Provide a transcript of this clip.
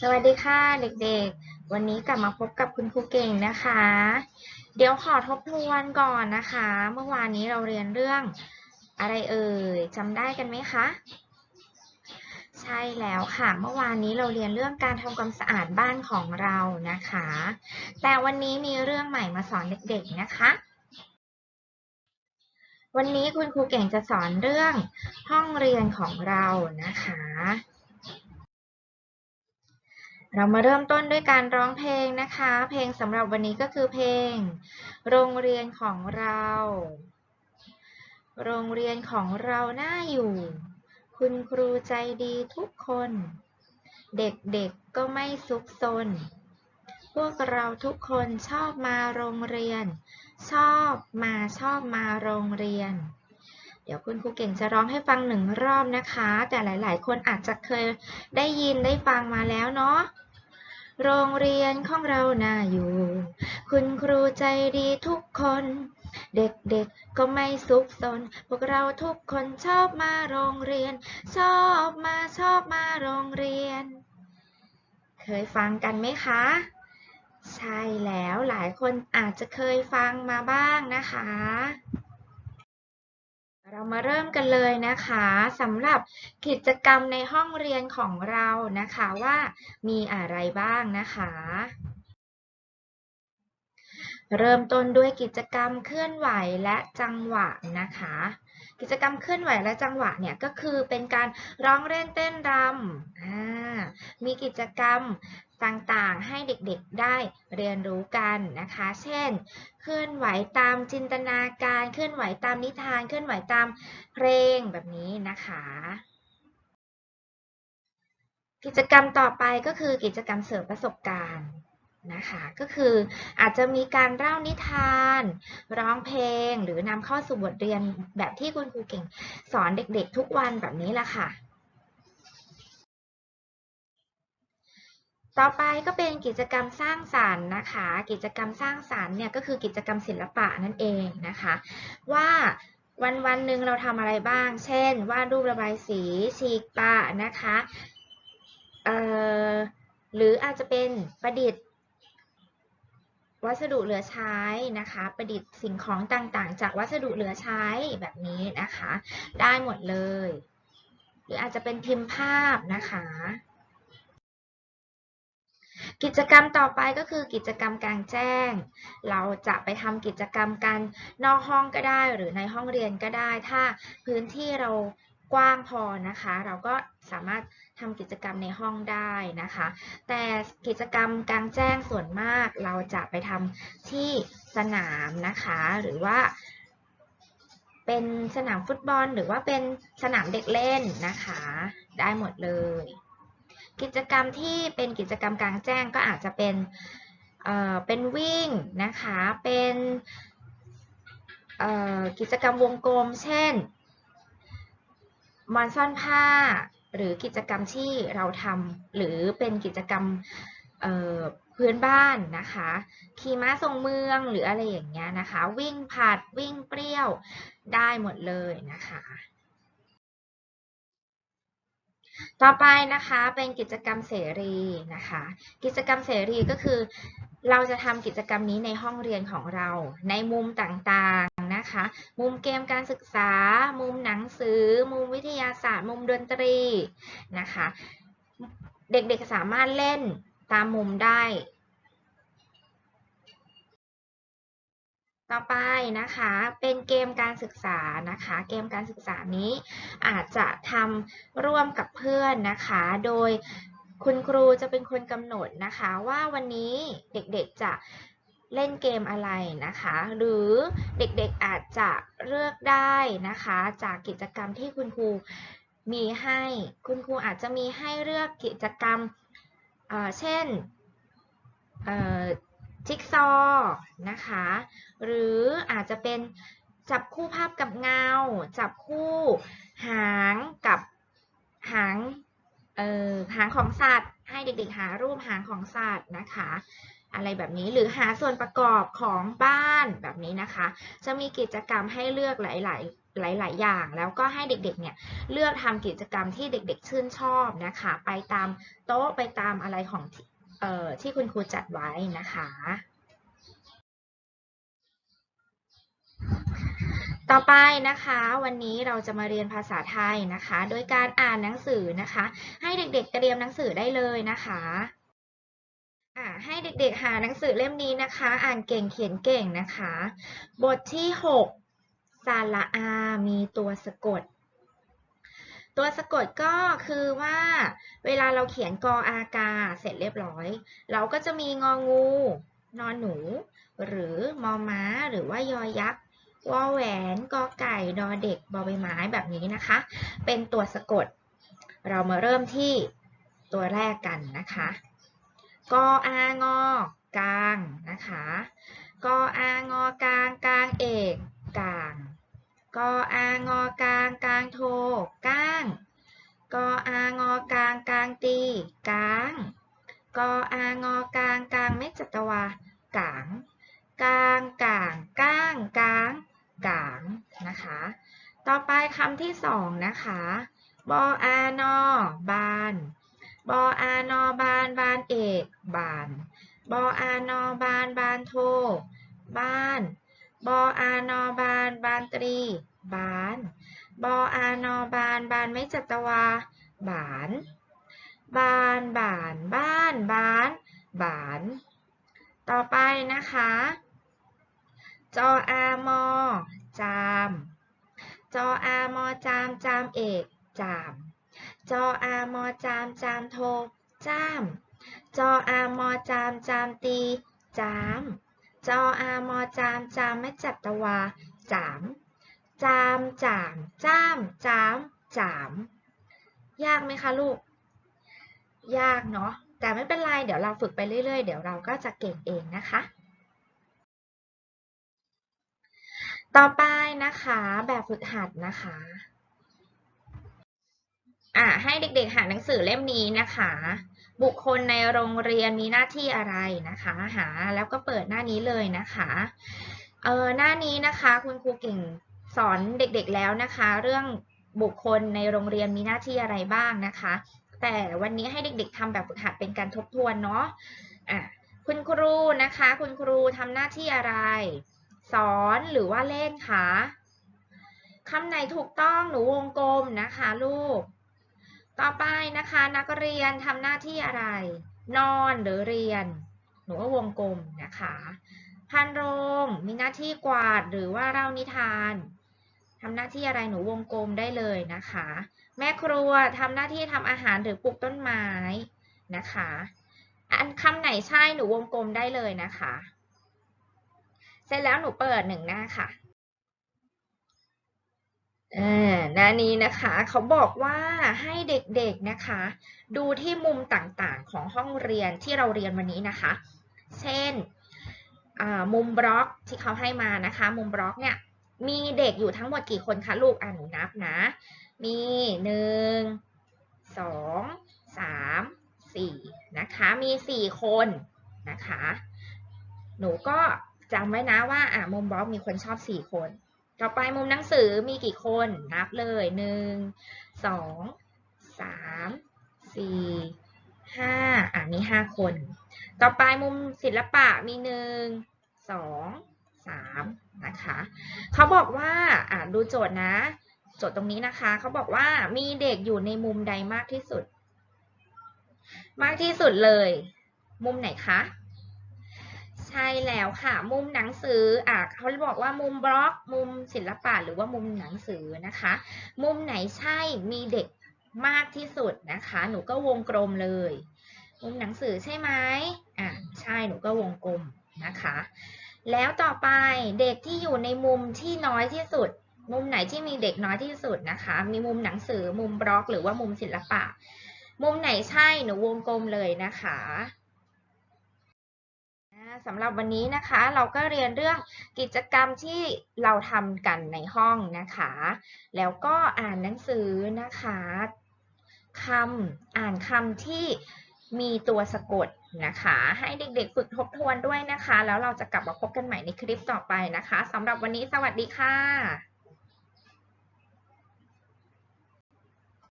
สวัสดีค่ะเด็กๆ วันนี้กลับมาพบกับคุณครูเก่งนะคะ เดี๋ยวขอทบทวนก่อนนะคะ เมื่อวานนี้เราเรียนเรื่องอะไรเอ่ยจำได้กันไหมคะ ใช่แล้วค่ะ เมื่อวานนี้เราเรียนเรื่องการทำความสะอาดบ้านของเรานะคะ แต่วันนี้มีเรื่องใหม่มาสอนเด็กๆนะคะ วันนี้คุณครูเก่งจะสอนเรื่องห้องเรียนของเรานะคะ เรามาเริ่มต้นด้วยการร้องเพลงนะคะ เพลงสำหรับวันนี้ก็คือเพลง โรงเรียนของเรา โรงเรียนของเราน่าอยู่ คุณครูใจดีทุกคน เด็กๆก็ไม่ซุกซน พวกเราทุกคนชอบมาโรงเรียน ชอบมาชอบมาโรงเรียนเดี๋ยวคุณครูเก่งจะร้องให้ฟังหนึ่งรอบนะคะ แต่หลาย ๆ คนอาจจะเคยได้ยินได้ฟังมาแล้วเนาะ โรงเรียนของเราน่าอยู่ คุณครูใจดีทุกคน เด็กๆก็ไม่ซุกซนพวกเราทุกคนชอบมาโรงเรียน ชอบมาชอบมาโรงเรียน เคยฟังกันไหมคะ ใช่แล้วหลายคนอาจจะเคยฟังมาบ้างนะคะ เรามาเริ่มกันเลยนะคะสำหรับกิจกรรมในห้องเรียนของเรานะคะว่ามีอะไรบ้างนะคะ เริ่มต้นด้วยกิจกรรมเคลื่อนไหวและจังหวะนะคะ กิจกรรมเคลื่อนไหวและจังหวะเนี่ยก็คือเป็นการร้องเล่นเต้นรำมีกิจกรรม ต่างๆ ให้เด็กๆได้เรียนรู้กันนะคะ เช่น เคลื่อนไหวตามจินตนาการ เคลื่อนไหวตามนิทาน เคลื่อนไหวตามเพลงแบบนี้นะคะ กิจกรรมต่อไปก็คือกิจกรรมเสริมประสบการณ์นะคะก็คืออาจจะมีการเล่านิทาน ร้องเพลง หรือนำเข้าสู่บทเรียนแบบที่คุณครูเก่ง สอนเด็กๆทุกวันแบบนี้แหละค่ะ ต่อไปก็เป็นกิจกรรมสร้างสรรค์นะคะ กิจกรรมสร้างสรรค์เนี่ยก็คือกิจกรรมศิลปะนั่นเองนะคะ ว่าวันวันหนึ่งเราทำอะไรบ้าง เช่น วาดรูประบายสี ฉีกปะนะคะหรืออาจจะเป็นประดิษฐ์ วัสดุเหลือใช้นะคะ ประดิษฐ์สิ่งของต่างๆ จากวัสดุเหลือใช้แบบนี้นะคะ ได้หมดเลย หรืออาจจะเป็นพิมพ์ภาพนะคะ กิจกรรมต่อไปก็คือกิจกรรมกลางแจ้ง เราจะไปทำกิจกรรมกันนอกห้องก็ได้หรือในห้องเรียนก็ได้ ถ้าพื้นที่เรากว้างพอนะคะ เราก็สามารถทำกิจกรรมในห้องได้นะคะ แต่กิจกรรมกลางแจ้งส่วนมากเราจะไปทำที่สนามนะคะ หรือว่าเป็นสนามฟุตบอลหรือว่าเป็นสนามเด็กเล่นนะคะ ได้หมดเลย กิจกรรมที่เป็นกิจกรรมกลางแจ้งก็อาจจะเป็นเอ่อเป็นวิ่งนะคะ เป็นเอ่อกิจกรรมวงกลม เช่นมอนซ่อนผ้า หรือกิจกรรมที่เราทำหรือเป็นกิจกรรมเอ่อพื้นบ้านนะคะขี่ม้าส่งเมืองหรืออะไรอย่างเงี้ยนะคะ วิ่งผัดวิ่งเปรี้ยวได้หมดเลยนะคะ ต่อไปนะคะเป็นกิจกรรมเสรีนะคะ กิจกรรมเสรีก็คือ เราจะทำกิจกรรมนี้ในห้องเรียนของเรา ในมุมต่างๆนะคะ มุมเกมการศึกษา มุมหนังสือ มุมวิทยาศาสตร์ มุมดนตรีนะคะ เด็กๆสามารถเล่นตามมุมได้ ต่อไปนะคะเป็นเกมการศึกษานะคะ เกมการศึกษานี้อาจจะทำร่วมกับเพื่อนนะคะ โดยคุณครูจะเป็นคนกำหนดนะคะว่าวันนี้เด็กๆจะเล่นเกมอะไรนะคะ หรือเด็กๆอาจจะเลือกได้นะคะ จากกิจกรรมที่คุณครูมีให้คุณครูอาจจะมีให้เลือกกิจกรรมเเช่นเจิ๊กซอนะคะ หรืออาจจะเป็นจับคู่ภาพกับเงา จับคู่หางกับหางเอ่อหางของสัตว์ ให้เด็กๆหารูปหางของสัตว์นะคะ อะไรแบบนี้หรือหาส่วนประกอบของบ้านแบบนี้นะคะ จะมีกิจกรรมให้เลือกหลาย ๆหลาย ๆ อย่างแล้วก็ให้เด็ก ๆ เนี่ยเลือกทำกิจกรรมที่เด็ก ๆ ชื่นชอบนะคะ ไปตามโต๊ะไปตามอะไรของ ที่เอ่อที่คุณครูจัดไว้นะคะ ต่อไปนะคะวันนี้เราจะมาเรียนภาษาไทยนะคะ โดยการอ่านหนังสือนะคะ ให้เด็กๆเตรียมหนังสือได้เลยนะคะให้เด็กๆหาหนังสือเล่มนี้นะคะ อ่านเก่งเขียนเก่งนะคะ บทที่ 6สระอา มีตัวสะกด ตัวสะกดก็คือว่าเวลาเราเขียนกออากาเสร็จเรียบร้อย เราก็จะมีงองู นอนหนู หรือมอม้า หรือว่ายอยักษ์วอแหวนกอไก่ดอเด็กบอใบไม้แบบนี้นะคะ เป็นตัวสะกด เรามาเริ่มที่ตัวแรกกันนะคะ กออางอกลางนะคะ กออางอกลางกลางเอกกลาง กออางอกลางกลางโทก้าง กออางอกลางกลางตีกลาง กออางอกลางกลางเม็ดจัตวากลาง กลางกลางก้างกลางกลางนะคะ ต่อไปคำที่สองนะคะ บออานอบาน บออานอบานบานเอกบาน บออานอบานบานโทบ้าน บออานอบานบานตรี บาน บออานอบาน บานไม่จัตวา บาน บาน บาน บ้าน บาน บาน ต่อไปนะคะ จออามอ จาม จออามอจาม จามเอก จาม จออามอจาม จามโท จ้าม จออามอจาม จามตี จามจออามอจาม จามไม่จัตวา จาม จามจามจ้ามจามจาม ยากไหมคะลูก ยากเนาะแต่ไม่เป็นไร เดี๋ยวเราฝึกไปเรื่อยๆ เดี๋ยวเราก็จะเก่งเองนะคะ ต่อไปนะคะแบบฝึกหัดนะคะอ่าให้เด็กๆ หาหนังสือเล่มนี้นะคะ บุคคลในโรงเรียนมีหน้าที่อะไรนะคะ หาแล้วก็เปิดหน้านี้เลยนะคะเออหน้านี้นะคะ คุณครูเก่ง สอนเด็กๆแล้วนะคะ เรื่องบุคคลในโรงเรียนมีหน้าที่อะไรบ้างนะคะ แต่วันนี้ให้เด็กๆทำแบบฝึกหัดเป็นการทบทวนเนาะะคุณครูนะคะ คุณครูทำหน้าที่อะไร สอนหรือว่าเล่นคะคำไหนถูกต้องหนูวงกลมนะคะลูก ต่อไปนะคะนักเรียนทำหน้าที่อะไร นอนหรือเรียน หนูก็วงกลมนะคะพันโรงมีหน้าที่กวาดหรือว่าเล่านิทาน ทำหน้าที่อะไรหนูวงกลมได้เลยนะคะ แม่ครัวทำหน้าที่ทำอาหารหรือปลูกต้นไม้นะคะ อันคำไหนใช่หนูวงกลมได้เลยนะคะ เสร็จแล้วหนูเปิดหนึ่งหน้าค่ะอ่าหน้านี้นะคะเขาบอกว่าให้เด็กๆนะคะ ดูที่มุมต่างๆของห้องเรียนที่เราเรียนวันนี้นะคะ เช่นมุมบล็อกที่เขาให้มานะคะ มุมบล็อกเนี่ย มีเด็กอยู่ทั้งหมดกี่คนคะลูกอ่าหนูนับนะ มีหนึ่งสองสามสี่นะคะ มีสี่คนนะคะ หนูก็จำไว้นะว่าอะมุมบล็อกมีคนชอบสี่คน ต่อไปมุมหนังสือมีกี่คนนับเลยหนึ่งสองสามสี่ห้าอะมีห้าคน ต่อไปมุมศิลปะมีหนึ่งสอง สามนะคะเขาบอกว่าอะดูโจทย์นะ โจทย์ตรงนี้นะคะเขาบอกว่ามีเด็กอยู่ในมุมใดมากที่สุด มากที่สุดเลย มุมไหนคะใช่แล้วค่ะ มุมหนังสืออะเขาบอกว่ามุมบล็อก มุมศิลปะหรือว่ามุมหนังสือนะคะ มุมไหนใช่มีเด็กมากที่สุดนะคะ หนูก็วงกลมเลย มุมหนังสือใช่ไหมอะใช่หนูก็วงกลมนะคะ แล้วต่อไปเด็กที่อยู่ในมุมที่น้อยที่สุด มุมไหนที่มีเด็กน้อยที่สุดนะคะ มีมุมหนังสือมุมบล็อก หรือว่ามุมศิลปะ มุมไหนใช่หนูวงกลมเลยนะคะสำหรับวันนี้นะคะเราก็เรียนเรื่องกิจกรรมที่เราทำกันในห้องนะคะ แล้วก็อ่านหนังสือนะคะคำอ่านคำที่ มีตัวสะกดนะคะ ให้เด็กๆฝึกทบทวนด้วยนะคะ แล้วเราจะกลับมาพบกันใหม่ในคลิปต่อไปนะคะสำหรับวันนี้สวัสดีค่ะ